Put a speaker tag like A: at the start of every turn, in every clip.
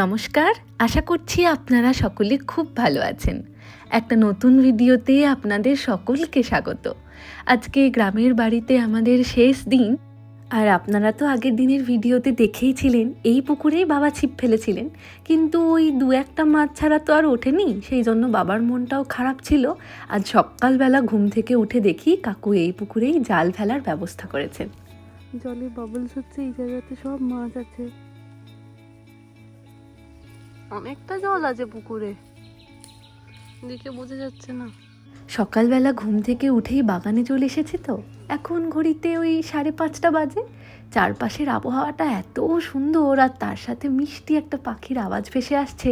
A: নমস্কার, আশা করছি আপনারা সকলে খুব ভালো আছেন। একটা নতুন ভিডিওতে আপনাদের সকলকে স্বাগত। আজকে গ্রামের বাড়িতে আমাদের শেষ দিন, আর আপনারা তো আগের দিনের ভিডিওতে দেখেইছিলেন এই পুকুরেই বাবা ছিপ ফেলেছিলেন। কিন্তু ওই দু একটা মাছ ছাড়া তো আর ওঠেনি, সেই জন্য বাবার মনটাও খারাপ ছিল। আজ সকালবেলা ঘুম থেকে উঠে দেখি কাকু এই পুকুরেই জাল ফেলার ব্যবস্থা করেছেন।
B: জলে বাবলস হচ্ছে, এই জায়গাতে সব মাছ আছে। অনেকটা জল আছে পুকুরে। দেখে বোঝা যাচ্ছে না।
A: সকালবেলা ঘুম থেকে উঠেই বাগানে চলে এসেছে তো। এখন ঘড়িতে ওই সাড়ে পাঁচটা বাজে। চারপাশের আবহাওয়াটা এত সুন্দর আর তার সাথে মিষ্টি একটা পাখির আওয়াজ ভেসে আসছে।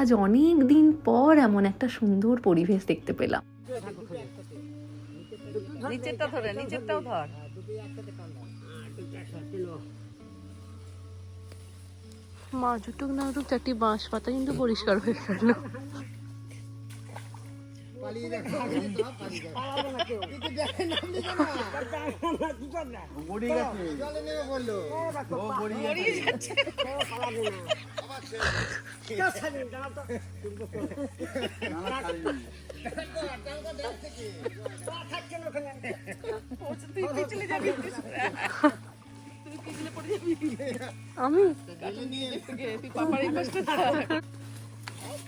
A: আজ অনেক দিন পর এমন একটা সুন্দর পরিবেশ দেখতে পেলাম।
C: নিচেরটা ধরে নিচেরটাও ধর।
B: মাছ উঠুক না উঠুক চারটি বাঁশ পাতা কিন্তু পরিষ্কার হয়ে গেল। আমি
C: তুই ধর।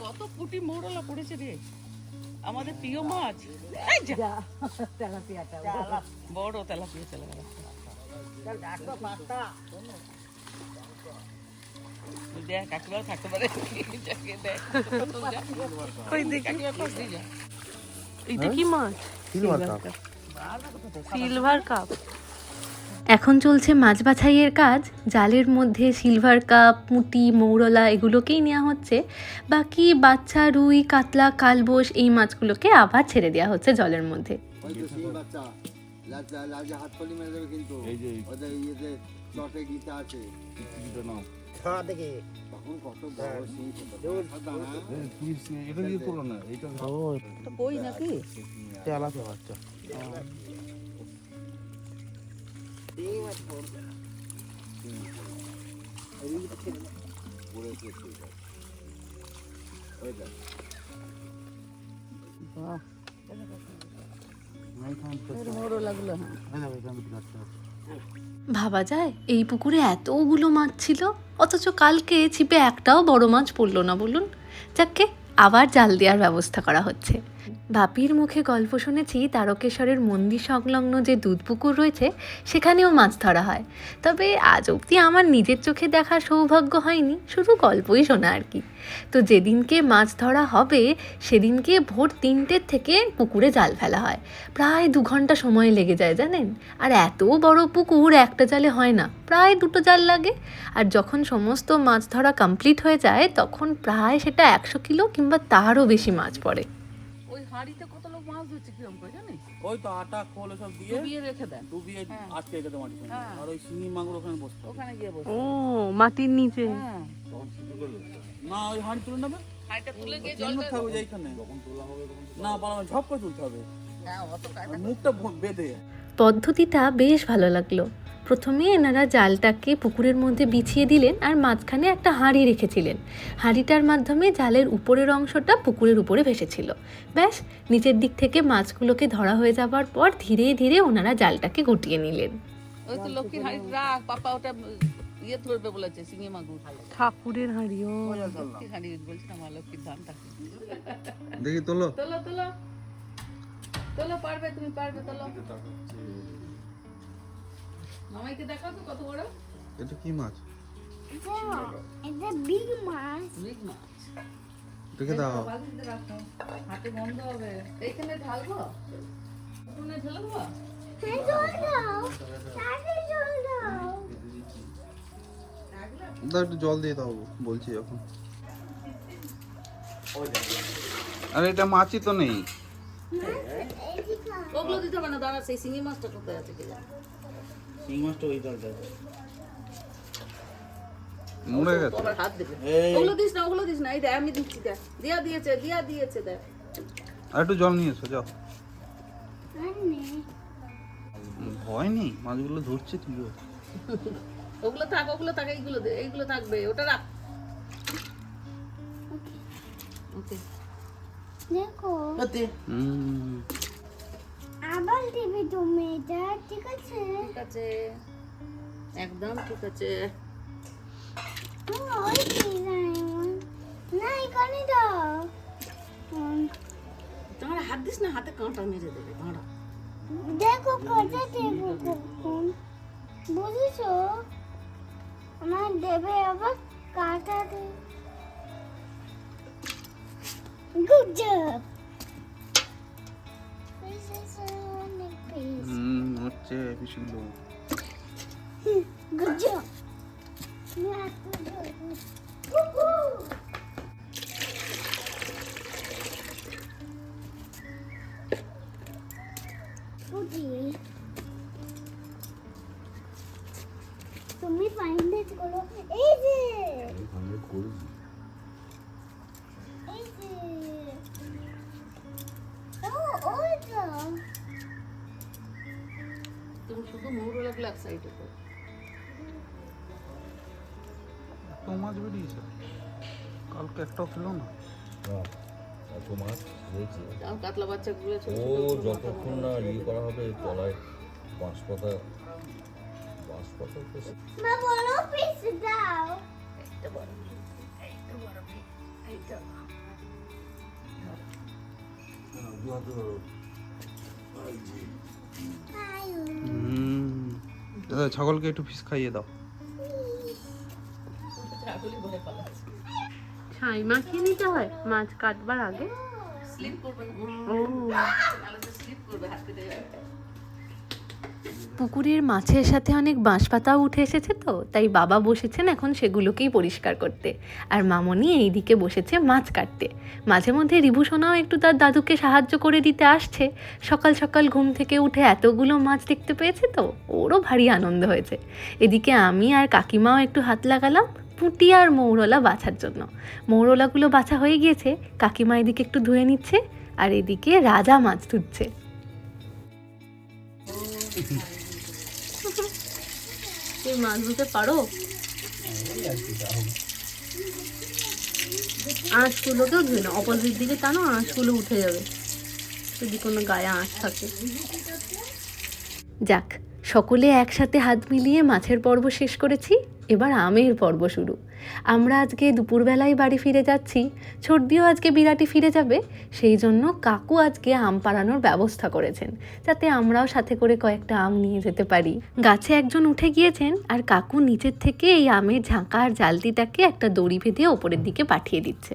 C: কত পুটি মৌরলা পড়েছে রে। আমাদের প্রিয় মাছ। বড় তেলাপিয়া তেলাপিয়া দেখ কাকিমাও থাকতে পারে।
B: এইটা কি মাছ? Silver cup.
A: এখন চলছে মাছ বাছাইয়ের কাজ। জালের মধ্যে সিলভার কাপ পুঁটি মৌরলা এগুলোকেই নেওয়া হচ্ছে। বাকি বাচ্চা রুই কাতলা কালবোস এই মাছগুলোকে আবার ছেড়ে দেওয়া হচ্ছে জলের মধ্যে।
D: না?
E: এটা দিয়ে না এটা
C: নাকি?
E: বাচ্চা।
A: ভাবা যায়, এই পুকুরে এতগুলো মাছ ছিল, অথচ কালকে ছিপে একটাও বড় মাছ পড়ল না, বলুন। যাকে আবার জাল দেওয়ার ব্যবস্থা করা হচ্ছে। বাপির মুখে গল্প শুনেছি তারকেশ্বরের মন্দির সংলগ্ন যে দুধ পুকুর রয়েছে, সেখানেও মাছ ধরা হয়। তবে আজ অবধি আমার নিজের চোখে দেখার সৌভাগ্য হয়নি, শুধু গল্পই শোনা আর কি। তো যেদিনকে মাছ ধরা হবে, সেদিনকে ভোর তিনটের থেকে পুকুরে জাল ফেলা হয়। প্রায় দু ঘণ্টা সময় লেগে যায়, জানেন? আর এত বড় পুকুর একটা জালে হয় না, প্রায় দুটো জাল লাগে। আর যখন সমস্ত মাছ ধরা কমপ্লিট হয়ে যায়, তখন প্রায় সেটা একশো কিলো কিংবা তারও বেশি মাছ পড়ে।
C: হাঁড়িতে কত লোক মাছ ধরছে কিরম করে জানিস?
E: ওই তো আটা খোল সব দিয়ে
C: ডুবিয়ে রেখে দেন
E: ডুবিয়ে
C: হ্যাঁ।
E: আটকে রেখে দেয় মাটির
C: হ্যাঁ।
E: আর ওই শিঙি মাগুর ওখানে বসতে
C: ওখানে গিয়ে বসে।
B: ও মাটির নিচে।
C: হ্যাঁ।
E: না ওই হাঁড়ি তুলে নেবে?
C: হাঁড়িটা তুলে গিয়ে
E: জল
C: জলটা
E: থাকবে যে এইখানে। না পালানো ঝপ করে তুলতে হবে।
C: হ্যাঁ অত
E: মুখটা বেঁধে।
A: পদ্ধতিটা বেশ ভালো লাগল। প্রথমে এনারা জালটাকে পুকুরের মধ্যে বিছিয়ে দিলেন আর মাঝখানে একটা হাঁড়ি রেখেছিলেন। হাঁড়িটার মাধ্যমে জালের উপরের অংশটা পুকুরের উপরে ভেসেছিল। ব্যাস নিচের দিক থেকে মাছগুলোকে ধরা হয়ে যাবার পর ধীরে ধীরে ওনারা জালটাকে গুটিয়ে নিলেন।
C: ওই তো লক্ষ্মীর হাঁড়ি রাখ পাপা ওটা ইয়ে ধরবে বলেছে সিঙ্গি মাগুর
B: ঠাকুরের হাঁড়িও
C: লক্ষ্মীর হাঁড়ি বলছি না মা লক্ষ্মীর ধানটা।
E: দেখি তোলো।
C: তোলো তোলো। তোলো পারবে তুমি পারবে তোলো। মামাইকে দেখাও তো কত বড়।
E: এটা কি মাছ?
C: বিগ মাছ।
E: দেখে দাও।
C: বালতিতে রাখো। হাতে বন্ধ হবে। এইখানে ঢালবো? উঠোনে ঢেলে দেবো?
E: একটু জল দিয়ে দাও বলছি এখন। আরে এটা মাছই তো নেই।
C: ওগুলো দিতে হবে না দাঁড়া সেই শিঙি মাছটা কোথায় আছে কে জানে?
E: শিং মাছটা ওই জলটা মরে গেছে।
C: হাত দেবে। ওগুলো দিস না ওগুলো দিস না এই দেখ আমি দিচ্ছি দেখ। দিয়া দিয়েছে দিয়া দিয়েছে দেখ।
E: আর একটু জল নিয়ে এসো যাও। ভয় নেই মাছগুলো ধরছে তুইও
C: ওগুলো থাক ওগুলো থাক এইগুলো দে এইগুলো থাকবে ওটা রাখ।
F: দেখো।
E: হুম।
F: আবার দিবি তুমি এটা ঠিক আছে?
C: ঠিক আছে। একদম ঠিক আছে।
F: না এখানে দাও।
C: তোমার হাত দিস না হাতে কাঁটা মেরে দেবে কাঁটা
F: দেখো দেবো কখন। বুঝেছ? আমার দেবে আবার কাটা দে। গুড জব
E: হচ্ছে পিছুগুলো
F: Good job. Woohoo! Okay. তুমি ফাইন্ড ইট করো এই যে এই
C: তুমি শুধু মৌরলা ব্ল্যাক সাইডে করো
E: তো মাছ বেরিয়েছে। কালকে একটাও ছিল না।
G: এত মাছ হয়েছে
C: কাতলা বাচ্চাগুলো
G: ও যতক্ষণ না ইয়ে করা হবে তলায় বাঁশ পাতা বাঁশ পাতা তো
F: মা পিস দাও।
E: ছাগলকে একটু ফিস খাইয়ে দাও।
B: ছাই মাখিয়ে নিতে হয়? মাছ কাটবার আগে?
C: স্লিপ করবে।
B: ও।
C: স্লিপ করবে হাত কেটে যাবে।
A: পুকুরের মাছের সাথে অনেক বাঁশপাতাও উঠে এসেছে তো, তাই বাবা বসেছেন এখন সেগুলোকেই পরিষ্কার করতে। আর মামনি এইদিকে বসেছে মাছ কাটতে। মাঝে মধ্যে রিভু সোনাও একটু তার দাদুকে সাহায্য করে দিতে আসছে। সকাল সকাল ঘুম থেকে উঠে এতগুলো মাছ দেখতে পেয়েছে তো, ওরও ভারী আনন্দ হয়েছে। এদিকে আমি আর কাকিমাও একটু হাত লাগালাম পুঁটি আর মৌরলা বাছার জন্য। মৌরলাগুলো বাছা হয়ে গিয়েছে, কাকিমা এদিকে একটু ধুয়ে নিচ্ছে, আর এদিকে রাজা মাছ ধুচ্ছে।
B: তুমি মাছ ধুতে পারো? আঁশগুলোকেও ধুয়ে না অপোজিট দিকে টানো আঁশগুলো উঠে যাবে। যদি কোনো গায়ে আঁশ থাকে।
A: যাক, সকলে একসাথে হাত মিলিয়ে মাছের পর্ব শেষ করেছি। এবার আমের পর্ব শুরু। আমরা আজকে দুপুরবেলায় বাড়ি ফিরে যাচ্ছি। ছর্দিও আজকে বিরাটি ফিরে যাবে। সেই জন্য কাকু আজকে আম পাড়ানোর ব্যবস্থা করেছেন, যাতে আমরাও সাথে করে কয়েকটা আম নিয়ে যেতে পারি। গাছে একজন উঠে গিয়েছেন আর কাকু নিচের থেকে এই আমের ঝাঁকা আর জালতিটাকে একটা দড়ি বেঁধে ওপরের দিকে পাঠিয়ে দিচ্ছে।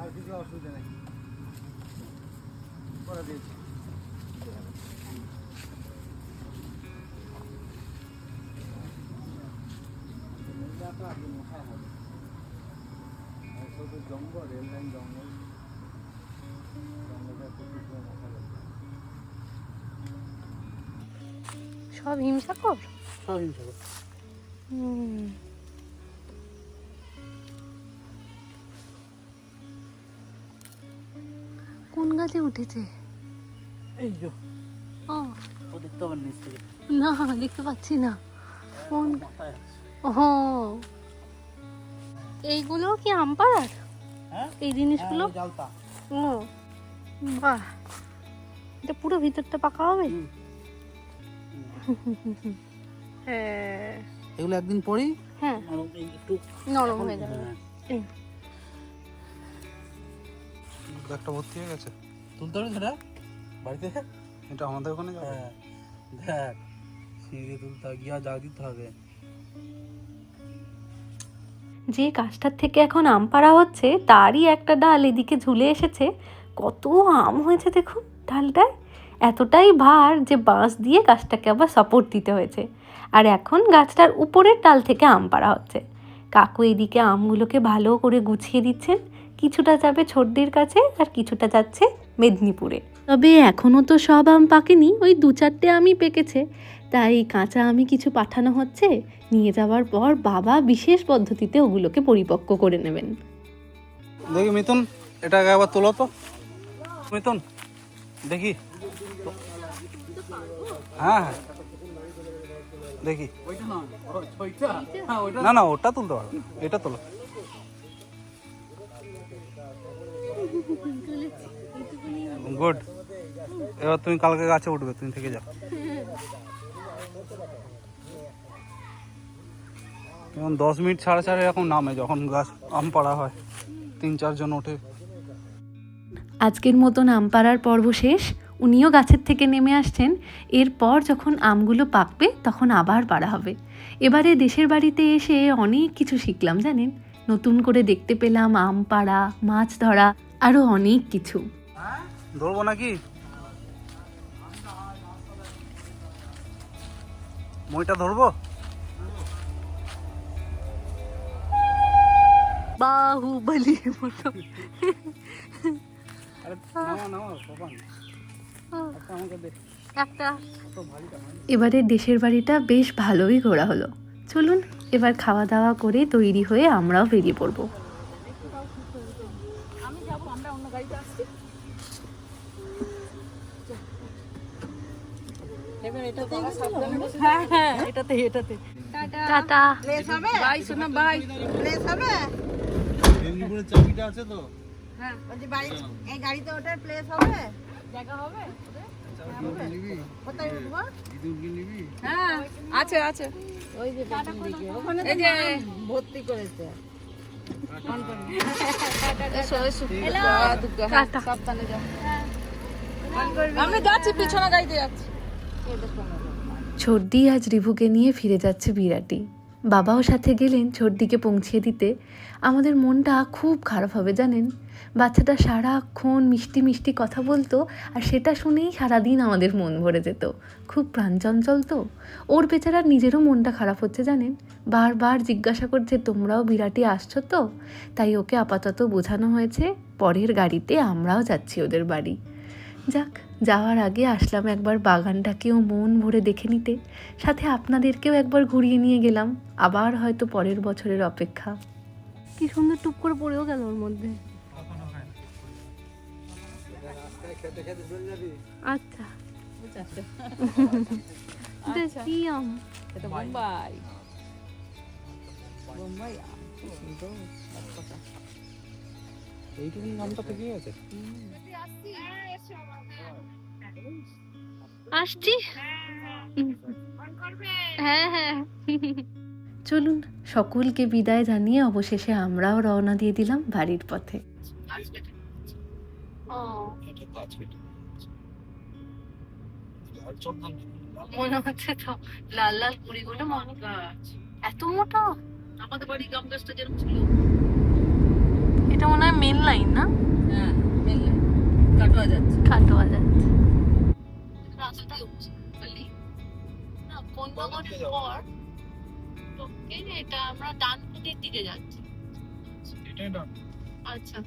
D: আর কিছু অসুবিধা নেই। করে দিয়েছি শুধু জঙ্গল রেল লাইন জঙ্গল প্রচুর মশা
B: সব হিংসাকর
C: সব হিংসা করো।
B: হুম। কোন গাছে উঠেছে?
C: এই যে।
B: ও।
C: দেখতে নিচ
B: না দেখতে পাচ্ছি না। কোন। ও এইগুলো কি আম পাড়ার?
C: হ্যাঁ?
B: এই জিনিসগুলো?
C: জালতা।
B: ও বাহ। এটা পুরো ভিতরটা পাকা হবে? হ্যাঁ।
C: এগুলো একদিন পরেই
B: হ্যাঁ।
C: নরম একটু
B: নরম হয়ে যাবে
C: হ্যাঁ।
E: একটা ভর্তি হয়ে গেছে।
C: তুলতে হবে সেটা? বাড়িতে?
E: এটা আমাদের ওখানে যাবে।
C: হ্যাঁ। দেখ সিঁড়ি তুলতে হবে গিয়া জাগ দিতে হবে।
A: যে গাছটার থেকে এখন আম পাড়া হচ্ছে, তারই একটা ডাল এদিকে ঝুলে এসেছে। কত আম হয়েছে দেখুন ডালটায়। এতটাই ভার যে বাঁশ দিয়ে গাছটাকে আবার সাপোর্ট দিতে হয়েছে। আর এখন গাছটার উপরের ডাল থেকে আম পাড়া হচ্ছে। কাকু এদিকে আমগুলোকে ভালো করে গুছিয়ে দিচ্ছেন। কিছুটা যাবে ছোটদের কাছে আর কিছুটা যাচ্ছে মেদিনীপুরে। তবে এখনও তো সব আম পাকেনি। ওই দু চারটে আমই পেকেছে। তাই কাঁচা আমি কিছু পাঠানো হচ্ছে, নিয়ে যাওয়ার পর বাবা বিশেষ পদ্ধতিতে ওগুলোকে পরিপক্ক করে নেবেন।
E: দেখি মিথুন এটাকে আবার তোলো তো। মিথুন, দেখি। হ্যাঁ হ্যাঁ। দেখি। না না, ওটা তুলতে পারো। এটা তোলো। গুড। এবার তুমি কালকে গাছে উঠবে, তুমি থেকে যাও। যেমন দশ মিনিট ছাড়া ছাড়া এরকম নামে যখন গাছ আম পাড়া হয়। তিন চারজন ওঠে।
A: আজকের মতন আম পাড়ার পর্ব শেষ। উনিও গাছের থেকে নেমে আসছেন। এরপর যখন আমগুলো পাকবে তখন আবার পাড়া হবে। এবারে দেশের বাড়িতে এসে অনেক কিছু শিখলাম জানেন? নতুন করে দেখতে পেলাম আম পাড়া মাছ ধরা আরও অনেক কিছু।
E: ধরবো নাকি? মইটা ধরবো?
A: বাহুবলি মতো। এবারে দেশের বাড়িটা বেশ ভালোই ঘোরা হলো। চলুন এবার খাওয়া দাওয়া করে তৈরি হয়ে আমরাও বেরিয়ে পড়ব
C: আমি যাব আমরা অন্য গাড়িতে আসছি এবার এটাতে হ্যাঁ হ্যাঁ এটাতে এটাতে
A: টাটা।
C: বাই শোনা বাই।
D: মেদিনীপুরের চাবিটা আছে তো?
H: এই গাড়িতে প্লেস হবে?
C: জায়গা হবে?
H: কোথায় উঠবো?
C: হ্যাঁ আছে আছে।
H: ওই যে ওখানে
C: এই যে।
H: ভর্তি করেছে।
C: এসো এসো। টাটা। সাবধানে যাও। আমরা যাচ্ছি পিছনে গাড়িতে যাচ্ছি।
A: ছোটদি আজ রিভুকে নিয়ে ফিরে যাচ্ছে বিরাটি বাবাও সাথে গেলেন ছোটদিকে পৌঁছিয়ে দিতে। আমাদের মনটা খুব খারাপ হবে, জানেন? বাচ্চাটা সারাক্ষণ মিষ্টি মিষ্টি কথা বলতো আর সেটা শুনেই সারাদিন আমাদের মন ভরে যেত। খুব প্রাণচঞ্চল তো। ওর বেচারার নিজেরও মনটা খারাপ হচ্ছে, জানেন? বারবার জিজ্ঞাসা করছে, তোমরাও বিরাটি আসছো তো? তাই ওকে আপাতত বোঝানো হয়েছে, পরের গাড়িতে আমরাও যাচ্ছি ওদের বাড়ি। যাক যাওয়ার আগে আসলাম একবার বাগানটাকেও মন ভরে দেখে নিতে। সাথে আপনাদেরকেও একবার ঘুরিয়ে নিয়ে গেলাম। আবার হয়তো পরের বছরের অপেক্ষা।
B: কি সুন্দর টুপ করে পড়েও গেল ওর মধ্যে। আচ্ছা। কি আম?
C: এটা বোম্বাই। বোম্বাই সুন্দর।
E: এইটুকু নামটা থেকে
B: আসছি। হ্যাঁ হ্যাঁ।
A: চলুন সকলকে বিদায় জানিয়ে অবশেষে আমরাও রওনা দিয়ে দিলাম বাড়ির পথে।
B: মনে হচ্ছে তো লাল মনে এত মোটা?
C: আমাদের বাড়ি গাম গাছটা যেরকম ছিল।
B: এটা মনে হয় মেন লাইন না?
C: হ্যাঁ মেলে কাটোয়া যাচ্ছে।
B: কাটোয়া যাচ্ছে।
C: রাস্তা বুঝলি
B: না পনেরো পর টোকে এটা আমরা ডান দিকের দিকে যাচ্ছি।
E: এটাই ডান।
B: আচ্ছা।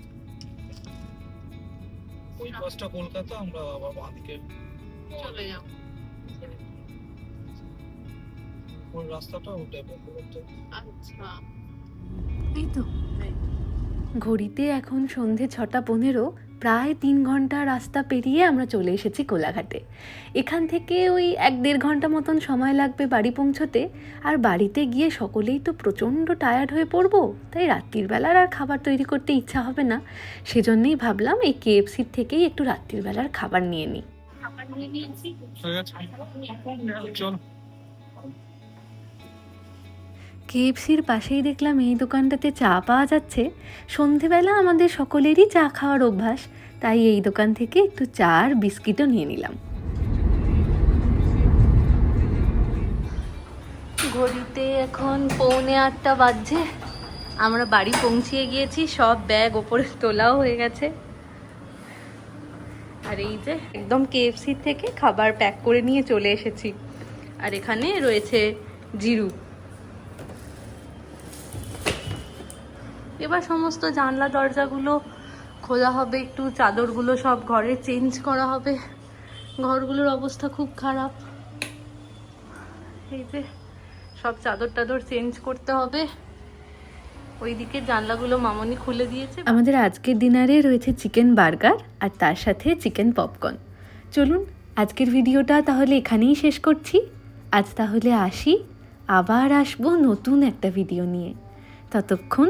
E: ওই বাসটা কলকাতা আমরা আবার বাঁদিকে
B: চলে যাব।
E: ওই রাস্তাটা ওটাই বলতে
B: আচ্ছা।
A: এই তো। ঘড়িতে এখন সন্ধে ছটা পনেরো প্রায় তিন ঘণ্টা রাস্তা পেরিয়ে আমরা চলে এসেছি কোলাঘাটে। এখান থেকে ওই এক দেড় ঘণ্টা মতন সময় লাগবে বাড়ি পৌঁছতে। আর বাড়িতে গিয়ে সকলেই তো প্রচণ্ড টায়ার্ড হয়ে পড়ব তাই রাত্রির বেলার আর খাবার তৈরি করতে ইচ্ছা হবে না। সেজন্যই ভাবলাম এই কেএফসির থেকেই একটু রাত্রির বেলার খাবার নিয়ে নিই।
E: চল।
A: কেএফসির পাশেই দেখলাম এই দোকানটাতে চা পাওয়া যাচ্ছে। সন্ধেবেলা আমাদের সকলেরই চা খাওয়ার অভ্যাস, তাই এই দোকান থেকে একটু চা আর বিস্কিটও নিয়ে নিলাম।
B: ঘড়িতে এখন পৌনে আটটা বাজছে। আমরা বাড়ি পৌঁছিয়ে গিয়েছি, সব ব্যাগ ওপরে তোলাও হয়ে গেছে। আর এই যে একদম কেএফসি থেকে খাবার প্যাক করে নিয়ে চলে এসেছি। আর এখানে রয়েছে জিরু। এবার সমস্ত জানলা, দরজাগুলো খোলা হবে, একটু চাদরগুলো সব ঘরে চেঞ্জ করা হবে। ঘরগুলোর অবস্থা খুব খারাপ। এই যে সব চাদর টাদর চেঞ্জ করতে হবে। ওইদিকে জানলাগুলো মামনি খুলে দিয়েছে।
A: আমাদের আজকের ডিনারে রয়েছে চিকেন বার্গার আর তার সাথে চিকেন পপকর্ন। চলুন, আজকের ভিডিওটা তাহলে এখানেই শেষ করছি। আজ তাহলে আসি, আবার আসব নতুন একটা ভিডিও নিয়ে। ততক্ষণ